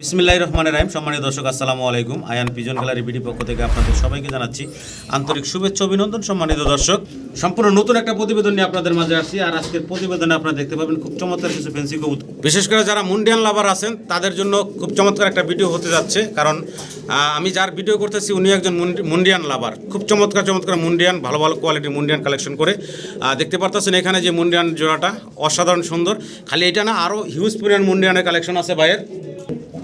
বিসমিল্লাহ রহমানের রাহিম। সম্মানিত দর্শক, আসসালামু আলাইকুম। আয়ান পিজন গ্যালারি বিডি পক্ষ থেকে আপনাদের সবাইকে জানাচ্ছি আন্তরিক শুভেচ্ছা অভিনন্দন, সম্মানিত দর্শক। সম্পূর্ণ নতুন একটা প্রতিবেদন নিয়ে আপনাদের মাঝে আসছি। আর আজকের প্রতিবেদনে আপনারা দেখতে পাবেন খুব চমৎকার কিছু ফেন্সি কবুতর। বিশেষ করে যারা মুন্ডিয়ান লাভার আছেন, তাদের জন্য খুব চমৎকার একটা ভিডিও হতে যাচ্ছে। কারণ আমি যার ভিডিও করতেছি, উনি একজন মুন্ডিয়ান লাভার খুব চমৎকার চমৎকার মুন্ডিয়ান, ভালো ভালো কোয়ালিটির মুন্ডিয়ান কালেকশন করে। দেখতে পারতেছেন এখানে যে মুন্ডিয়ান জোড়াটা, অসাধারণ সুন্দর। খালি এটা না আরও হিউজ পরিমাণ মুন্ডিয়ানের কালেকশন আছে ভাইয়ের।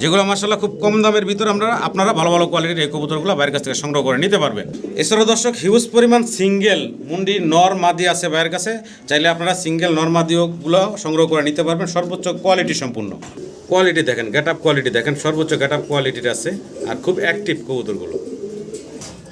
যেগুলো মাসাল্লাহ খুব কম দামের ভিতরে আমরা, আপনারা ভালো ভালো কোয়ালিটির এই কবুতরগুলো বাইরের কাছ থেকে সংগ্রহ করে নিতে পারবেন। এছাড়াও দর্শক হিউজ পরিমাণ সিঙ্গেল মুন্ডি নর মাদি আছে বাইরের কাছে। চাইলে আপনারা সিঙ্গেল নর মাদিওগুলো সংগ্রহ করে নিতে পারবেন। সর্বোচ্চ কোয়ালিটি সম্পূর্ণ। কোয়ালিটি দেখেন, গেট আপ কোয়ালিটি দেখেন, সর্বোচ্চ গেট আপ কোয়ালিটির আছে। আর খুব অ্যাক্টিভ কবুতরগুলো।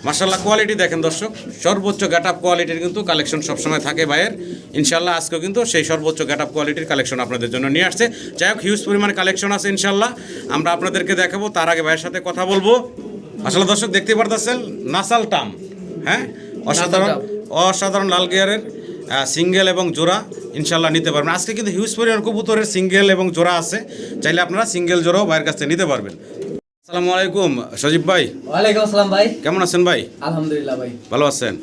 মার্শাল্লাহ কোয়ালিটি দেখেন দর্শক সর্বোচ্চ গেট আপ কোয়ালিটির কিন্তু কালেকশন সবসময় থাকে ভাইয়ের। ইনশাল্লাহ আজকেও কিন্তু সেই সর্বোচ্চ গেট আপ কোয়ালিটির কালেকশন আপনাদের জন্য নিয়ে আসছে। যাই হোক হিউজ পরিমাণ কালেকশন আছে ইনশাল্লাহ আমরা আপনাদেরকে দেখাবো তার আগে ভাইয়ের সাথে কথা বলব। আসলে দর্শক দেখতে পারতেছেন? নাসাল টাম হ্যাঁ? অসাধারণ অসাধারণ লাল গিয়ারের সিঙ্গেল এবং জোড়া ইনশাল্লাহ নিতে পারবেন। আজকে কিন্তু হিউজ পরিমাণ কবুতরের সিঙ্গেল এবং জোড়া আছে। চাইলে আপনারা সিঙ্গেল জোড়াও ভাইয়ের কাছ থেকে নিতে পারবেন। আসসালামু আলাইকুম সজীব ভাই। ওয়ালাইকুম আসসালাম ভাই। কেমন আছেন ভাই? আলহামদুলিল্লাহ ভাই। ভালো আছেন?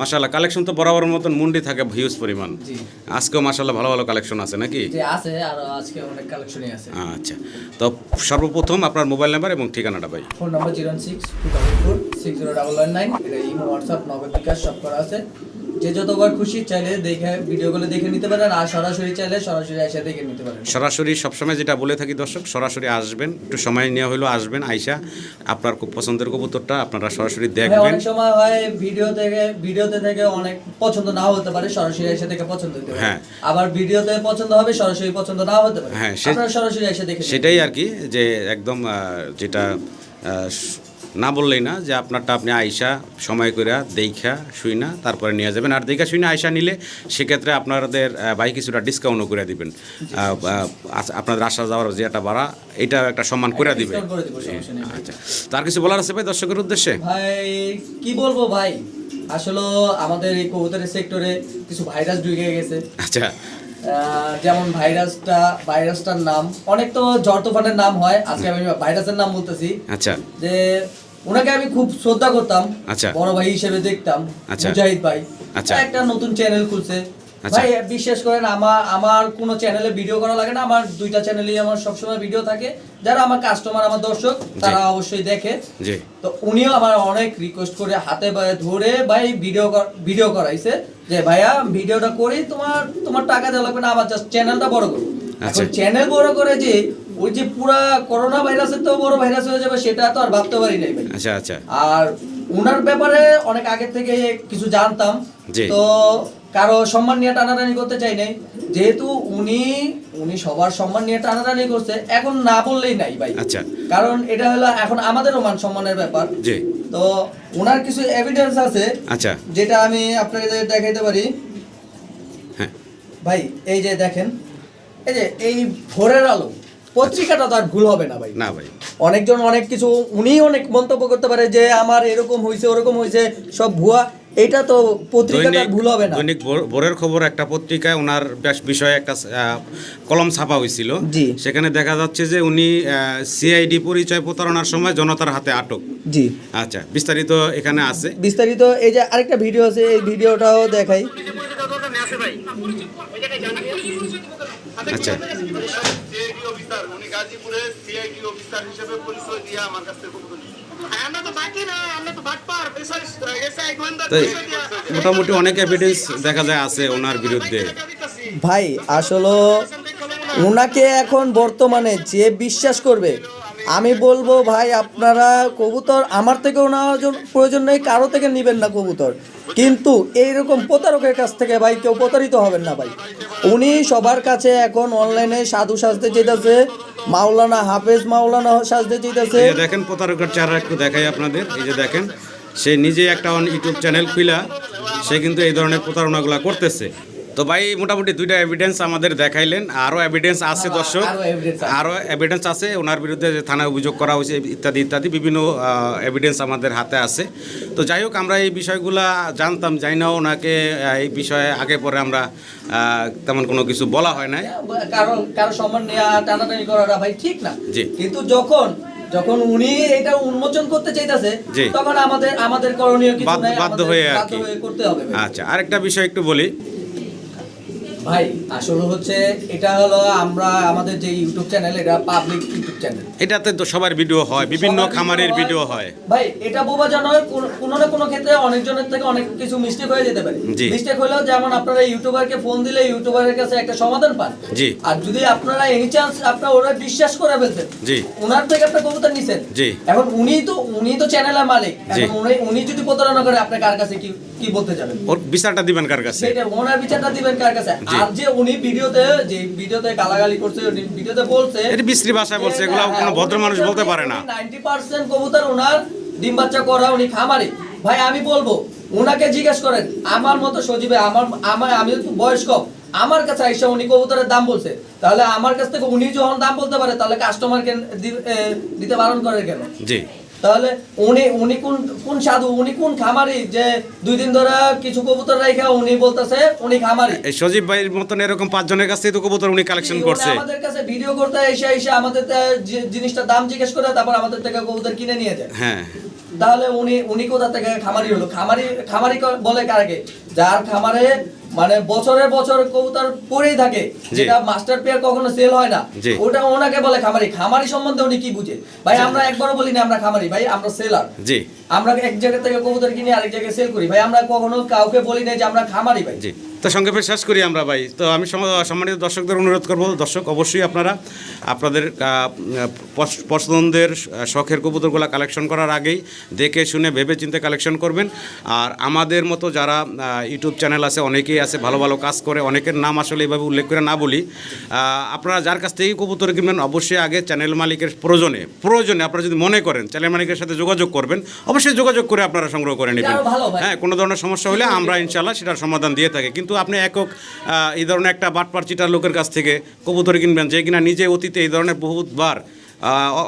ভাই। কালেকশন তো বরাবর মতন মুন্ডি থাকে হিউজ পরিমাণ। আজকেও মাশাল্লাহ ভালো ভালো কালেকশন আছে নাকি? আছে আর আজকে অনেক কালেকশনই আছে। আচ্ছা তো সর্বপ্রথম আপনার মোবাইল নাম্বার এবং ঠিকানাটা ভাই। Phone number zero six two double four six zero double nine এটা ইমো হোয়াটসঅ্যাপ নগদ বিকাশ সব করা আছে। যে যতবার খুশি চাইলে দেখে ভিডিওগুলো দেখে নিতে পারেন আর সরাসরি চাইলে সরাসরি এসে দেখে নিতে পারেন। সরাসরি সবসময় যেটা বলে থাকি দর্শক সরাসরি আসবেন একটু সময় নেওয়া হলেও আসবেন আইসা আপনার খুব পছন্দের কবুতরটা আপনারা সরাসরি হ্যাঁ, দেখবেন। অনেক সময় হয় ভিডিও থেকে ভিডিওতে থেকে অনেক পছন্দ নাও হতে পারে সরাসরি এসে থেকে পছন্দ হতে পারে। হ্যাঁ। আবার ভিডিওতে পছন্দ হবে সরাসরি পছন্দ নাও হতে পারে। হ্যাঁ, আপনারা সরাসরি এসে দেখে সেটাই আর কি যে একদম যেটা না বললেই না যে আপনারটা আপনি আয়সা সময় করে দেখা শুই না তারপরে নিয়ে যাবেন। আর দেখা শুই না আইসা নিলে সেক্ষেত্রে আপনাদের ভাই কিছুটা ডিসকাউন্টও করে দিবেন। আস- আপনাদের আসা যাওয়ার যে একটা ভাড়া এটা একটা সম্মান করে দিবে দিব, আচ্ছা তার কিছু বলার আছে ভাই দর্শকের উদ্দেশ্যে? ভাই কি বলব ভাই? আসলে আমাদের এই কবুতরের সেক্টরে কিছু ভাইরাস ঢুকে গেছে। আচ্ছা। যেমন ভাইরাসটা ভাইরাসটার নাম অনেক তো জ্বর তুফানের নাম হয়। আজকে আমি ভাইরাসের নাম বলতেছি। আচ্ছা। যে ওনাকে আমি খুব শ্রদ্ধা করতাম আচ্ছা। বড় ভাই হিসেবে দেখতাম আচ্ছা। মুজাহিদ ভাই আচ্ছা। একটা নতুন চ্যানেল খুলছে আচ্ছা। ভাই বিশ্বাস করেন আমার আমার কোনো চ্যানেলে ভিডিও করা লাগে না আমার দুইটা চ্যানেলেই আমার সবসময় ভিডিও থাকে যারা আমার কাস্টমার আমার দর্শক তারা অবশ্যই দেখে তো উনিও আমার অনেক রিকোয়েস্ট করে হাতে ধরে ভাই ভিডিও ভিডিও করাইছে যে ভাইয়া ভিডিওটা করি তোমার তোমার টাকা দেওয়া লাগবে না আমার জাস্ট চ্যানেলটা বড় করো আচ্ছা। চ্যানেল বড় করে যে ওই যে পুরা করোনা ভাইরাসের তো বড় ভাইরাস হয়ে যাবে সেটা তো আর ভাবতে পারি নাই ভাই। আচ্ছা আচ্ছা। আর উনার ব্যাপারে অনেক আগে থেকে কিছু জানতাম। তো কারও সম্মান নিয়ে টানাটানি করতে চাই নাই। যেহেতু উনি উনি সবার সম্মান নিয়ে টানাটানি করছে এখন না বললেই নাই ভাই। আচ্ছা। কারণ এটা হলো এখন আমাদেরও মান সম্মানের ব্যাপার। জি। তো ওনার কিছু এভিডেন্স আছে আচ্ছা। যেটা আমি আপনাকে দেখাইতে পারি। হ্যাঁ। ভাই এই যে দেখেন এই যে এই ভোরের আলো পত্রিকাটা তো আর ভুল হবে না ভাই। না ভাই। অনেকজন অনেক কিছু উনি অনেক মন্তব্য করতে পারে যে আমার এরকম হয়েছে ওরকম হয়েছে সব ভুয়া। এটা তো পত্রিকাটা ভুল হবে না। দৈনিক ভোর- ভোরের খবর একটা পত্রিকায় ওনার বেশ বিষয়ে একটা কলম ছাপা হয়েছিল জি। সেখানে দেখা যাচ্ছে যে উনি সিআইডি পরিচয় প্রতারণার সময় জনতার হাতে আটক। জি। আচ্ছা বিস্তারিত এখানে আছে। বিস্তারিত এই যে আরেকটা ভিডিও আছে এই ভিডিওটাও দেখাই। আচ্ছা। গাজীপুরে সিআইডি অফিসার হিসেবে পরিচয় দিয়ে আমার কাছ থেকে দিয়া মোটামুটি অনেক এভিডেন্স দেখা যায় আছে ওনার বিরুদ্ধে। ভাই আসলে ওনাকে এখন বর্তমানে যে বিশ্বাস করবে আমি বলব ভাই আপনারা কবুতর আমার থেকেও নেওয়ার জন্য প্রয়োজন নেই কারও থেকে নেবেন না কবুতর। কিন্তু এইরকম প্রতারকের কাছ থেকে ভাই কেউ প্রতারিত হবেন না ভাই। উনি সবার কাছে এখন অনলাইনে সাধু সাজতে চাইতেছে মাওলানা হাফেজ মাওলানা সাজতে চাইতেছে। দেখেন প্রতারকের চেহারা একটু দেখাই আপনাদের এই যে দেখেন সে নিজে একটা ইউটিউব চ্যানেল খুলা সে কিন্তু এই ধরনের প্রতারণাগুলো করতেছে। তো ভাই মোটামুটি দুইটা এভিডেন্স আমাদের দেখাইলেন। আরও এভিডেন্স আছে দর্শক। আরও এভিডেন্স আছে। ওনার বিরুদ্ধে যে থানায় অভিযোগ করা হয়েছে ইত্যাদি ইত্যাদি বিভিন্ন এভিডেন্স আমাদের হাতে আছে। তো যাই হোক আমরা এই বিষয়গুলা জানতাম যাই না ওনাকে এই বিষয়ে আগে পরে আমরা তেমন কোনো কিছু বলা হয় নাই। কারও কারও সম্মান নেওয়া টানাটানি করাটা ভাই ঠিক না। কিন্তু যখন যখন উনি এটা উন্মোচন করতে চাইতেছে তখন আমাদের আমাদের করণীয় কিছু বাধ্য- বাধ্য হয়ে আর কি। হয়ে করতে হবে আচ্ছা আরেকটা বিষয় একটু বলি। ভাই আসলে হচ্ছে এটা হলো আমরা আমাদের যে ইউটিউব চ্যানেল এটা পাবলিক ইউটিউব চ্যানেল এটাতে তো সবার ভিডিও হয় বিভিন্ন খামারের ভিডিও হয় ভাই এটা বোবা জানার কোনো না কোনো ক্ষেত্রে অনেকজনের থেকে অনেক কিছু মিস্টেক হয়ে যেতে পারে মিস্টেক হলেও যেমন আপনারা ইউটিউবারকে ফোন দিলে ইউটিউবারের কাছে একটা সমাধান পান জি। আর যদি আপনারা এনি চান্স আপনারা ওরা বিশ্বাস করে ফেলতেন জি। ওনার থেকে আপনার কবুতর নিছেন জি। এখন উনি তো উনি তো চ্যানেলের মালিক। এখন উনি উনি যদি প্রতারণা করে আপনি কার কাছে কি কি বলতে যাবেন ওর বিচারটা দিবেন কার কাছে সেটা ওনার বিচারটা দিবেন কার কাছে। আর যে উনি ভিডিওতে যে ভিডিওতে গালাগালি করছে ভিডিওতে বলছে এটা বিশ্রী ভাষায় বলছে এগুলো কোনো ভদ্র মানুষ বলতে পারে না। নাইনটি পার্সেন্ট কবুতর ওনার ডিম বাচ্চা করা উনি খামারি। ভাই আমি বলব ওনাকে জিজ্ঞেস করেন আমার মতো সজীবে আমার আমার আমি তো বয়স আমার কাছে আইসা উনি কবুতরের দাম বলছে। তাহলে আমার কাছ থেকে উনি যখন দাম বলতে পারে তাহলে কাস্টমারকে দিতে বারণ করে কেন? জি। তাহলে উনি উনি কোন কোন সাধু? উনি কোন খামারি? যে দুই দিন ধরে কিছু কবুতর রাখা উনি বলতেছে উনি খামারি। এই সজীব ভাইয়ের মতন এরকম পাঁচ জনের কাছে তো কবুতর উনি কালেকশন করছে। আমাদের কাছে ভিডিও করতে এসে এসে আমাদের জিনিসটার দাম জিজ্ঞেস করে তারপর আমাদের থেকে কবুতর কিনে নিয়ে যায়। হ্যাঁ। তাহলে উনি উনি কোথা থেকে খামারি হলো? খামারি খামারি বলে কারাকে যার খামারে মানে বছরের বছর কবুতর পড়েই থাকে যেটা মাস্টার পেয়ার কখনো সেল হয় না। ওটা ওনাকে বলে খামারি। খামারি সম্বন্ধে উনি কি বুঝে? ভাই আমরা একবারও বলি না আমরা খামারি ভাই আমরা সেলার জি। আমরা এক জায়গা থেকে কবুতর কিনে আরেক জায়গায় সেল করি। ভাই আমরা কখনো কাউকে বলি না যে আমরা খামারি ভাই। জি। তো সংক্ষেপে শেষ করি আমরা ভাই। তো আমি সম্মানিত দর্শকদের অনুরোধ করব দর্শক অবশ্যই আপনারা আপনাদের পছন্দের শখের কবুতরগুলো কালেকশন করার আগেই দেখে শুনে ভেবে চিন্তে কালেকশন করবেন। আর আমাদের মতো যারা ইউটিউব চ্যানেল আছে অনেকেই আছে ভালো ভালো কাজ করে অনেকের নাম আসলে এইভাবে উল্লেখ করে না বলি। আপনারা যার কাছ থেকেই কবুতর কিনবেন অবশ্যই আগে চ্যানেল মালিকের প্রয়োজনে প্রয়োজনে আপনারা যদি মনে করেন চ্যানেল মালিকের সাথে যোগাযোগ করবেন অবশ্যই যোগাযোগ করে আপনারা সংগ্রহ করে নেবেন। হ্যাঁ কোনো ধরনের সমস্যা হলে আমরা ইনশাল্লাহ সেটার সমাধান দিয়ে থাকি। কিন্তু আপনি একক এই ধরনের একটা বাটপার চিটার লোকের কাছ থেকে কবুতর কিনবেন যে কিনা নিজে অতীতে এই ধরনের বহুতবার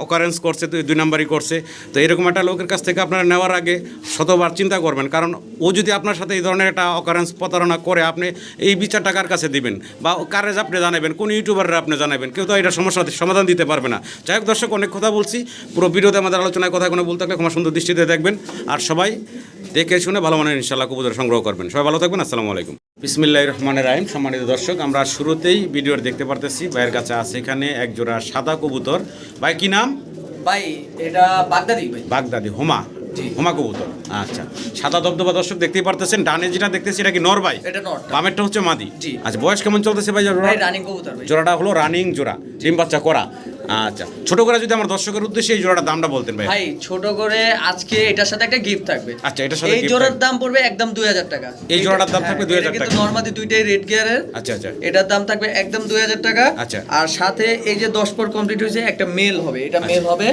অকারেন্স করছে দুই নাম্বারই করছে। তো এরকম একটা লোকের কাছ থেকে আপনারা নেওয়ার আগে শতবার চিন্তা করবেন, কারণ ও যদি আপনার সাথে এই ধরনের একটা অকারেন্স প্রতারণা করে, আপনি এই বিচারটা কার কাছে দিবেন? বা কারে আপনি জানাবেন? কোন ইউটিউবাররা আপনি জানাবেন? কেউ তো এটা সমস্যা, সমাধান দিতে পারবে না। যাই হোক দর্শক, অনেক কথা বলছি। পুরো ভিডিওতে আমাদের আলোচনায় কথা কোনো বলতে থাকলে ক্ষমা সুন্দর দৃষ্টিতে দেখবেন। আর সবাই দেখে শুনে ভালো মানের ইনশাল্লাহ কবুতর সংগ্রহ করবেন। সবাই ভালো থাকবেন, আসসালামু আলাইকুম। বিসমিল্লাহ রহমানের রাহিম সম্মানিত দর্শক আমরা শুরুতেই ভিডিওর দেখতে পারতেছি ভাইয়ের কাছে আছে এখানে একজোড়া সাদা কবুতর। ভাই কি নাম? ভাই এটা বাগদাদি ভাই। বাগদাদি হোমা। হোমা কবুতর। আচ্ছা সাদা দবদবা দর্শক দেখতেই পারতেছেন ডানে যেটা দেখতেছি এটা কি নর ভাই? এটা বামেরটা হচ্ছে মাদি। আচ্ছা বয়স কেমন চলতেছে ভাই রানিং কবুতর জোড়াটা হলো রানিং জোড়া ডিম বাচ্চা করা। আচ্ছা ছোট করে যদি আমার দর্শকের উদ্দেশ্যে এই জোড়াটার দামটা বলতেন ভাই। ভাই ছোট করে আজকে এটার সাথে একটা গিফট থাকবে। আচ্ছা, এটার সাথে এই জোড়ার দাম পড়বে একদম দুই হাজার টাকা। এই জোড়াটার দাম হ্যাঁ, থাকবে এটা 2000 কিন্তু টাকা। নর্মালি দুইটাই রেড গিয়ারের আচ্ছা আচ্ছা। এটার দাম থাকবে একদম দুই হাজার টাকা। আচ্ছা। আর সাথে এই যে দশ পর কমপ্লিট হয়েছে একটা মেল হবে। এটা মেল হবে।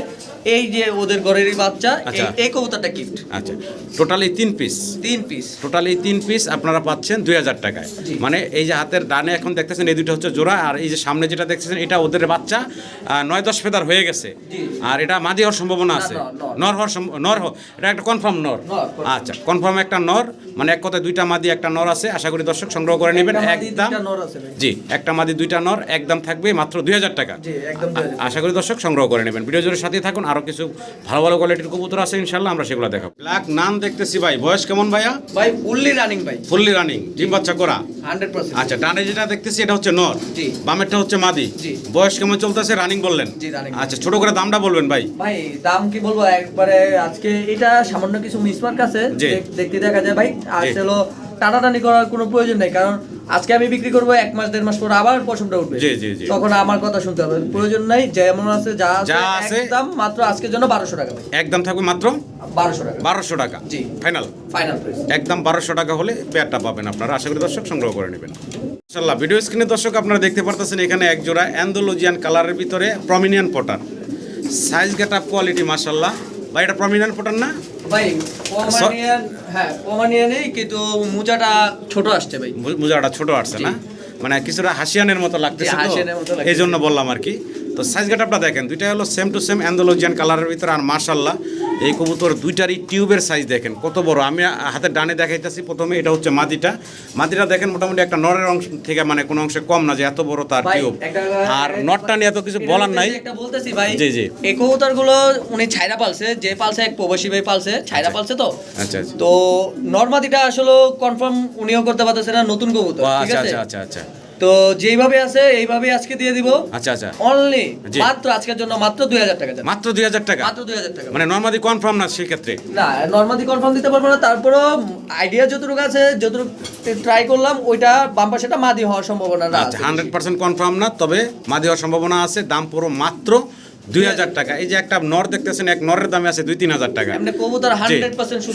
এই যে ওদের ঘরেরই বাচ্চা আচ্ছা। এই- এই কবুতরটা গিফট আচ্ছা টোটালি তিন পিস তিন পিস টোটালি তিন পিস আপনারা পাচ্ছেন দুই হাজার টাকায়। মানে এই যে হাতের ডানে এখন দেখতেছেন এই দুটো হচ্ছে জোড়া আর এই যে সামনে যেটা দেখতেছেন এটা ওদের বাচ্চা নয় দশ ফেদার হয়ে গেছে। আর এটা মাঝে হওয়ার সম্ভাবনা আছে। নর, হওয়ার নর এটা একটা কনফার্ম নর, আচ্ছা কনফার্ম একটা নর মানে এক কথায় দুইটা মাদি একটা নর আছে। আশা করি দর্শক সংগ্রহ করে নেবেন। একটা একদম নর জি একটা মাদি দুইটা নর একদম থাকবে মাত্র দুই হাজার টাকা। জি, একদম আ- 2000 আশা করি দর্শক সংগ্রহ করে নেবেন। ভিডিও জোরের সাথে থাকুন আরও কিছু ভালো ভালো কোয়ালিটির কবুতর আছে ইনশাল্লাহ আমরা সেগুলো দেখাবো। ব্ল্যাক নান দেখতেছি ভাই বয়স কেমন ভাইয়া? ভাই ফুললি রানিং ভাই। ফুললি রানিং ডিম বাচ্চা করা। আচ্ছা ডানে যেটা দেখতেছি এটা হচ্ছে নর। বামেরটা হচ্ছে মাদি। বয়স কেমন চলতেছে রানিং বললেন? আচ্ছা ছোট করে দামটা বলবেন ভাই। ভাই দাম কি বলব? একবারে আজকে এটা সামান্য কিছু মিসমার্ক আছে। দেখতে দেখা যায়। ভাই আর। হলো টানাটানি করার কোনো প্রয়োজন নেই কারণ আজকে আমি বিক্রি করব এক মাস দেড় মাস পর আবার পশমটা উঠবে। তখন আমার কথা শুনতে হবে। প্রয়োজন নাই যেমন আছে যা আছে। একদম মাত্র আজকের জন্য বারোশো টাকা একদম থাকবে মাত্র বারোশো টাকা। বারোশো টাকা। জি। ফাইনাল ফাইনাল প্রাইস একদম বারোশো টাকা হলে পেয়ারটা পাবেন আপনারা। আশা করি দর্শক সংগ্রহ করে নেবেন। ইনশাল্লাহ ভিডিও স্ক্রিনে দর্শক আপনারা দেখতে পারতেছেন এখানে এক জোড়া অ্যান্ডোলজিয়ান কালারের ভিতরে Pomeranian pouter size get up quality মাসাল্লাহ ভাই এটা প্রমিনিয়ান পটার না? ভাই ওমানিয়ান হ্যাঁ ওমানিয়ানই কিন্তু মোজাটা ছোট আসছে ভাই। মোজাটা ছোট আসছে না? মানে কিছুটা হাসিয়ানের মতো লাগতেছে তো? হাসিয়ানের মতো লাগতেছে। এই জন্য বললাম আর কি। তো সাইজ গেটআপটা দেখেন দুইটা হলো সেম টু সেম অ্যান্ডোলজিয়ান কালারের ভিতরে আর মার্শাল্লাহ এই কবুতর দুইটারই টিউবের সাইজ দেখেন কত বড়। আমি হাতে ডানে দেখাইতেছি প্রথমে এটা হচ্ছে মাদিটা। মাদিটা দেখেন মোটামুটি একটা নরের অংশ থেকে মানে কোনো অংশে কম না যে এত বড় তার টিউব। আর নটটা নিয়ে এত কিছু বলার নাই। বলতেছি ভাই জি, জি। এই কবুতরগুলো উনি ছাইরা পালছে যে পালছে এক প্রবাসী ভাই পালছে ছাইরা পালছে তো। আচ্ছা আচ্ছা। তো নর্মাদিটা আসলে কনফার্ম উনিও করতে পারতেছে না নতুন কবুতর ঠিক আচ্ছা আছে? আচ্ছা আচ্ছা আচ্ছা। তো যেইভাবে আছে এইভাবে আজকে দিয়ে দিব। আচ্ছা আচ্ছা। অনলি মাত্র আজকের জন্য মাত্র দুই হাজার টাকা মাত্র দুই হাজার টাকা? মাত্র দুই হাজার টাকা। মানে নর্মালি কনফার্ম না সেক্ষেত্রে? না নর্মালি কনফার্ম দিতে পারব না। তারপরও আইডিয়া যতটুকু আছে যতটুকু ট্রাই করলাম ওইটা বাম পাশেটা মাদি হওয়ার সম্ভাবনা না আচ্ছা হান্ড্রেড পার্সেন্ট কনফার্ম না তবে মাদি হওয়ার সম্ভাবনা আছে। দাম পুরো মাত্র দুই হাজার টাকা। এই যে একটা নর দেখতেছেন এক নরের দামে আছে দুই তিন হাজার টাকা।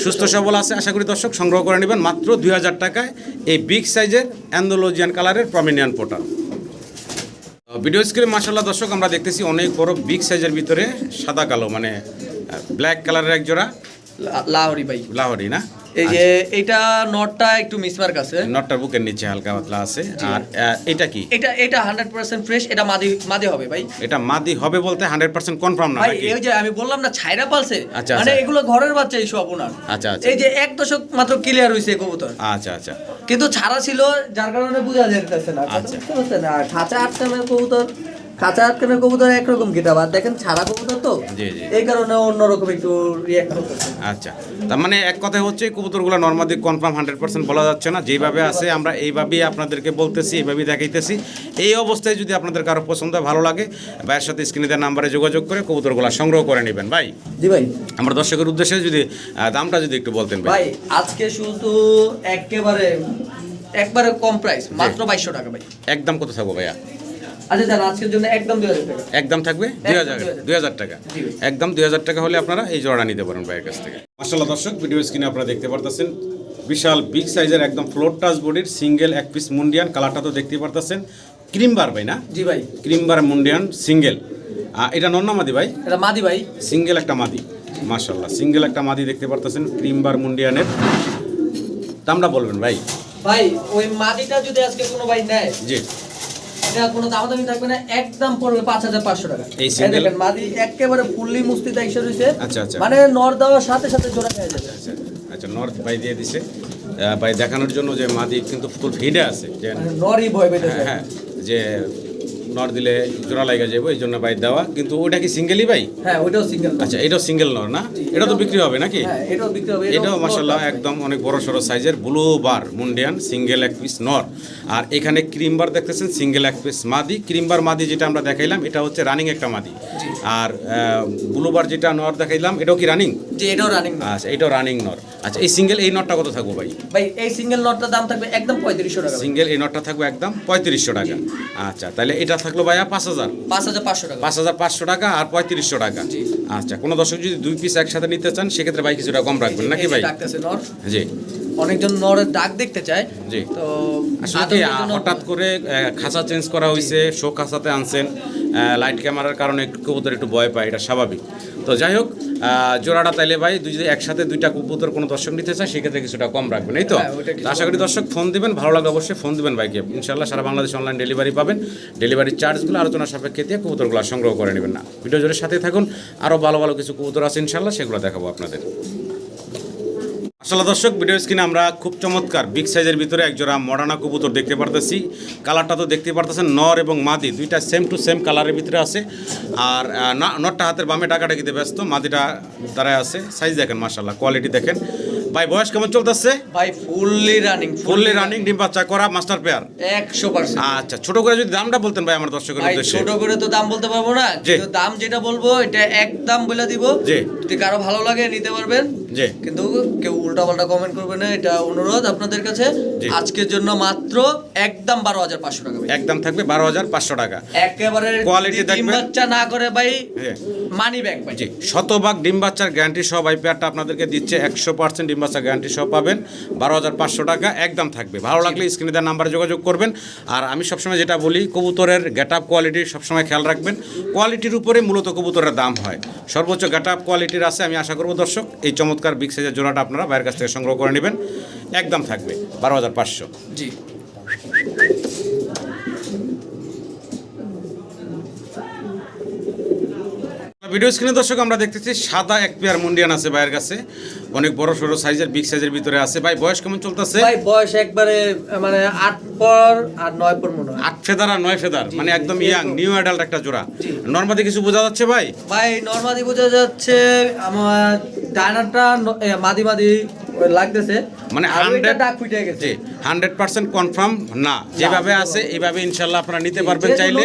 সুস্থ। সবল আছে আশা করি দর্শক সংগ্রহ করে নেবেন। মাত্র দুই হাজার টাকায় এই বিগ সাইজের অ্যান্ডোলজিয়ান কালারের প্রমিনিয়ান পোর্টাল। ভিডিও স্ক্রিনে মাসাল্লাহ দর্শক আমরা দেখতেছি অনেক বড় বিগ সাইজের ভিতরে সাদা কালো মানে ব্ল্যাক কালারের এক জোড়া। লাহরি ভাই লাহরি না? এই যে এইটা নটটা একটু মিসমার্ক আছে। নটটার বুকের নিচে হালকা পাতলা আছে। আর এটা কি? এটা এটা হান্ড্রেড পার্সেন্ট ফ্রেশ এটা মাদি মাদি হবে ভাই। এটা মাদি হবে বলতে হান্ড্রেড পার্সেন্ট কনফার্ম না ভাই এই যে আমি বললাম না ছাইরা পালছে। আচ্ছা, মানে আচ্ছা। এগুলো ঘরের বাচ্চা এই সব ওনার। আচ্ছা, আচ্ছা। এই যে এক দশক মাত্র ক্লিয়ার হইছে এই কবুতর। আচ্ছা আচ্ছা। কিন্তু ছাড়া ছিল যার কারণে বোঝা যাইতেছে না। আচ্ছা। বুঝতে পারছেন? আর খাঁচা আটকানোর কবুতর খাঁচা আটকানোর কবুতর একরকম গিটা আর দেখেন ছাড়া কবুতর তো। এই কারণে অন্যরকম একটু রিয়াক্ট করতেছে। আচ্ছা। তার মানে এক কথা হচ্ছে কবুতরগুলো নর্মালি কনফার্ম হান্ড্রেড পার্সেন্ট বলা যাচ্ছে না। যেভাবে আছে আমরা এইভাবেই আপনাদেরকে বলতেছি এইভাবেই দেখাইতেছি। এই অবস্থায় যদি আপনাদের কারও পছন্দ ভালো লাগে ভাইয়ের সাথে স্ক্রিনে নাম্বারে যোগাযোগ করে কবুতরগুলো সংগ্রহ করে নেবেন ভাই। জি ভাই। আমার দর্শকের উদ্দেশ্যে যদি দামটা যদি একটু বলতেন ভাই। ভাই আজকে শুধু একেবারে একবারে কম প্রাইস মাত্র বাইশশো টাকা ভাই। একদম কত থাকব ভাইয়া? আচ্ছা জান আজকের জন্য একদম দুই হাজার টাকা। একদম থাকবে? দুই হাজার 2000 হাজার। টাকা? একদম দুই হাজার টাকা হলে আপনারা এই জোড়া নিতে পারেন ভাইয়ের কাছ থেকে। মাসাল্লাহ দর্শক ভিডিও স্ক্রিনে আপনারা দেখতে পারতেছেন বিশাল বিগ সাইজের একদম ফ্লোর টাচ বডির সিঙ্গেল এক পিস মুন্ডিয়ান কালারটা তো দেখতে পারতেছেন। ক্রিম বার ভাই না? জি ভাই। ক্রিম বার মুন্ডিয়ান সিঙ্গেল এটা নন্নামাদি ভাই? এটা মাদি ভাই। সিঙ্গেল একটা মাদি। মাশাল্লাহ সিঙ্গেল একটা মাদি দেখতে পারতেছেন ক্রিম বার মুন্ডিয়ানের। দামটা বলবেন ভাই। ভাই ওই মাদিটা যদি আজকে কোনো ভাই নেয় জি। এটা কোনো দামাদামি থাকবে না একদম পড়বে পাঁচ হাজার পাঁচশো টাকা। এই সিঙ্গেল মাদি একেবারে ফুললি মুস্তি তাইসা রয়েছে। আচ্ছা, আচ্ছা। মানে নর দেওয়ার সাথে সাথে জোড়া খেয়ে যাবে। আচ্ছা আচ্ছা নর্থ ভাই দিয়ে দিছে। ভাই দেখানোর জন্য যে মাদি কিন্তু ফুল ফিডে আছে যে মানে নরই ভয় পেতে হ্যাঁ হ্যাঁ যে নর দিলে জোড়া লাগা যাব এই জন্য ভাই দেওয়া। কিন্তু ওটা কি সিঙ্গেলই ভাই? হ্যাঁ ওইটাও সিঙ্গেল আচ্ছা এটাও সিঙ্গেল নর না? এটা তো বিক্রি হবে নাকি? হ্যাঁ এটাও বিক্রি হবে। এটাও মাসাল্লাহ একদম অনেক বড় সড়ো সাইজের ব্লু বার মুন্ডিয়ান সিঙ্গেল এক পিস নর। আর এখানে ক্রিম বার দেখতেছেন সিঙ্গেল এক পিস মাদি। ক্রিম বার মাদি যেটা আমরা দেখাইলাম এটা হচ্ছে রানিং একটা মাদি। আর ব্লু বার যেটা নর দেখাইলাম এটাও কি রানিং এটাও রানিং আচ্ছা এটাও রানিং নর। আচ্ছা এই সিঙ্গেল এই নটটা কত থাকব ভাই? ভাই এই সিঙ্গেল নটটার দাম থাকবে একদম পঁয়ত্রিশশো টাকা। সিঙ্গেল এই নটটা থাকবে একদম পঁয়ত্রিশশো টাকা। আচ্ছা তাহলে এটা থাকল ভাইয়া পাঁচ হাজার। পাঁচ হাজার পাঁচশো টাকা। পাঁচ হাজার পাঁচশো টাকা আর পঁয়ত্রিশশো টাকা। আচ্ছা কোনো দর্শক যদি দুই পিস একসাথে নিতে চান সেক্ষেত্রে ভাই কিছুটা কম রাখবেন নাকি ভাই? জি। অনেকজন নরের ডাক দেখতে চায়। জি। তো আসলে হঠাৎ করে খাঁচা চেঞ্জ করা হয়েছে শো খাঁচাতে আনছেন। লাইট ক্যামেরার কারণে একটু কবুতর একটু ভয় পায় এটা স্বাভাবিক। তো যাই হোক জোড়াটা তাইলে ভাই দুই যদি একসাথে দুইটা কবুতর কোনো দর্শক নিতে চায় সেক্ষেত্রে কিছুটা কম রাখবেন এই তো? হ্যাঁ, আশা করি দর্শক ফোন দিবেন ভালো লাগলে অবশ্যই ফোন দিবেন ভাইকে। ইনশাল্লাহ সারা বাংলাদেশ অনলাইন ডেলিভারি পাবেন। ডেলিভারি চার্জগুলো আলোচনা সাপেক্ষে দিয়ে কবুতরগুলো সংগ্রহ করে নেবেন না। ভিডিও জোরের সাথে থাকুন আরও ভালো ভালো কিছু কবুতর আছে ইনশাল্লাহ সেগুলো দেখাবো আপনাদের। আসলে দর্শক ভিডিও স্ক্রিনে আমরা খুব চমৎকার বিগ সাইজের ভিতরে একজোড়া মডার্না কবুতর দেখতে পারতেছি। কালারটা তো দেখতে পারতেছেন নর এবং মাদি দুইটা সেম টু সেম কালারের ভিতরে আছে। আর আহ, না- নরটা হাতের বামে ডাকাডাকিতে ব্যস্ত মাদিটা দাঁড়ায় আছে। সাইজ দেখেন মাশাল্লাহ কোয়ালিটি দেখেন। ভাই বয়স কেমন চলতেছে? ভাই ফুললি রানিং ফুললি রানিং ডিম বাচ্চা করা মাস্টার পেয়ার একশো পার্সেন্ট আচ্ছা ছোট করে যদি দামটা বলতেন ভাই আমার দর্শকের উদ্দেশ্যে। ছোট করে তো দাম বলতে পারব না। কিন্তু দাম যেটা বলব এটা একদম বলে দিব। জি। যদি কারও ভালো লাগে নিতে পারবেন। জি। কিন্তু কেউ উল্টা পাল্টা কমেন্ট করবে না এটা অনুরোধ আপনাদের কাছে। আজকের জন্য মাত্র একদম বারো হাজার পাঁচশো টাকা একদম থাকবে বারো হাজার পাঁচশো টাকা। একেবারে যদি ডিম বাচ্চা না করে ভাই। মানি ব্যাংক ভাই। জি শতভাগ ডিম বাচ্চার গ্যারান্টি সহ এই পেয়ারটা আপনাদেরকে দিচ্ছে একশো পার্সেন্ট ডিম বাচ্চার গ্যারান্টি সহ পাবেন। বারো হাজার পাঁচশো টাকা একদম থাকবে। ভালো লাগলে স্ক্রিনে দেওয়ার নাম্বারে যোগাযোগ করবেন। আর আমি সবসময় যেটা বলি কবুতরের গেট আপ কোয়ালিটি সবসময় খেয়াল রাখবেন। কোয়ালিটির উপরে মূলত কবুতরের দাম হয়। সর্বোচ্চ গেট আপ কোয়ালিটির আছে আমি আশা করব দর্শক। এই চমৎকার বিগ সাইজের জোড়াটা আপনারা বাইরের কাছ থেকে সংগ্রহ করে নেবেন। একদম থাকবে বারো হাজার পাঁচশো। জি। ভিডিও স্ক্রিনে দর্শক আমরা দেখতেছি সাদা এক পেয়ার মুন্ডিয়ান আছে ভাইয়ের কাছে। অনেক বড় সড়ো সাইজের বিগ সাইজের ভিতরে আছে। ভাই বয়স কেমন চলতেছে? ভাই বয়স একবারে মানে আট পর আর নয় পর মনে হয়। আট ফেদার আর নয় ফেদার মানে একদম ইয়াং নিউ অ্যাডাল্ট একটা জোড়া। নর্মাদি কিছু বোঝা যাচ্ছে ভাই? ভাই নর্মালি বোঝা যাচ্ছে আমার ডায়নারটা ন- মাদি মাদি লাগতেছে। মানে আর ওইটা 100 ডাক ফুটে গেছে। হান্ড্রেড পার্সেন্ট কনফার্ম না যেভাবে আছে এইভাবে ইনশাল্লাহ আপনারা নিতে পারবেন চাইলে।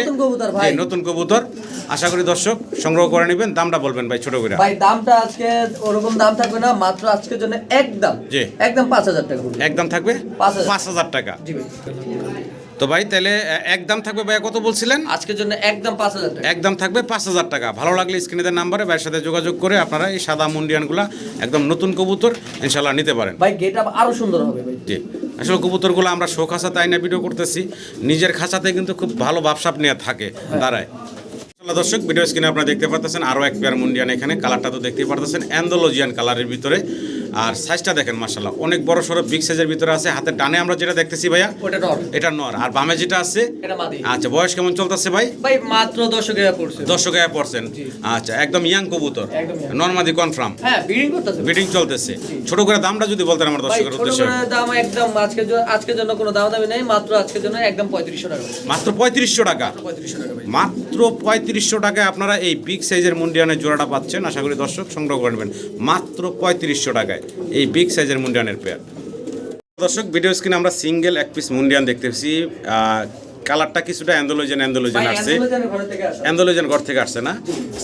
নতুন কবুতর আশা করি দর্শক সংগ্রহ করে নেবেন দামটা বলবেন ভাই ছোট করে। ভাই দামটা আজকে ওরকম দাম থাকবে না মাত্র আজকের জন্য একদম। একদম পাঁচ হাজার টাকা। একদম থাকবে পাঁচ হাজার। পাঁচ হাজার টাকা। জি ভাই। তো ভাই তাহলে একদম থাকবে ভাই কত বলছিলেন? আজকের জন্য একদম পাঁচ হাজার টাকা। একদম থাকবে পাঁচ হাজার টাকা। ভালো লাগলে স্ক্রিনের নাম্বারে ভাইয়ের সাথে যোগাযোগ করে আপনারা এই সাদা মুন্ডিয়ানগুলা একদম নতুন কবুতর ইনশাল্লাহ নিতে পারেন। ভাই গেট আপ আরও সুন্দর হবে ভাই। জি। আসলে কবুতরগুলো আমরা শো খাঁচাতে আইনা ভিডিও করতেছি। নিজের খাঁচাতে কিন্তু খুব ভালো ভাবসাপ নিয়ে থাকে। দাঁড়ায়। আসলে দর্শক ভিডিও স্ক্রিনে আপনারা দেখতে পারতেছেন আরও এক পেয়ার মুন্ডিয়ান এখানে। কালারটা তো দেখতেই পারতেছেন অ্যান্ডোলজিয়ান কালারের ভিতরে। আর সাইজটা দেখেন মাসাল্লাহ অনেক বড় সড়ো বিগ সাইজের ভিতরে আছে। হাতের ডানে আমরা যেটা দেখতেছি ভাইয়া এটা নর। আর বামে যেটা আছে আচ্ছা বয়স কেমন চলতেছে ভাই? ভাই মাত্র দর্শক পড়ছে। দর্শক পার্সেন্ট আচ্ছা একদম ইয়াং কবুতর। নর্মাদি কনফার্ম হ্যাঁ বিডিং করতেছে। বিডিং চলতেছে। ছোট করে দামটা যদি বলতেন আমার দর্শকের উদ্দেশ্যে। দাম একদম জন্য আজকের জন্য কোনো দাম দামি নেই মাত্র আজকের জন্য একদম পঁয়ত্রিশশো টাকা। মাত্র পঁয়ত্রিশশো টাকা। মাত্র পঁয়ত্রিশশো টাকায় আপনারা এই বিগ সাইজের মুন্ডিয়ানের জোড়াটা পাচ্ছেন। আশা করি দর্শক সংগ্রহ করবেন মাত্র পঁয়ত্রিশশো টাকায়। এই বিগ সাইজের মুন্ডিয়ানের পেয়ার দর্শক ভিডিও স্ক্রিনে আমরা সিঙ্গেল এক পিস মুন্ডিয়ান দেখতেছি কালারটা কিছুটা অ্যান্ডোলোজেন অ্যান্ডোলোজেন আসছে। অ্যান্ডোলোজেন ঘর থেকে আসছে না?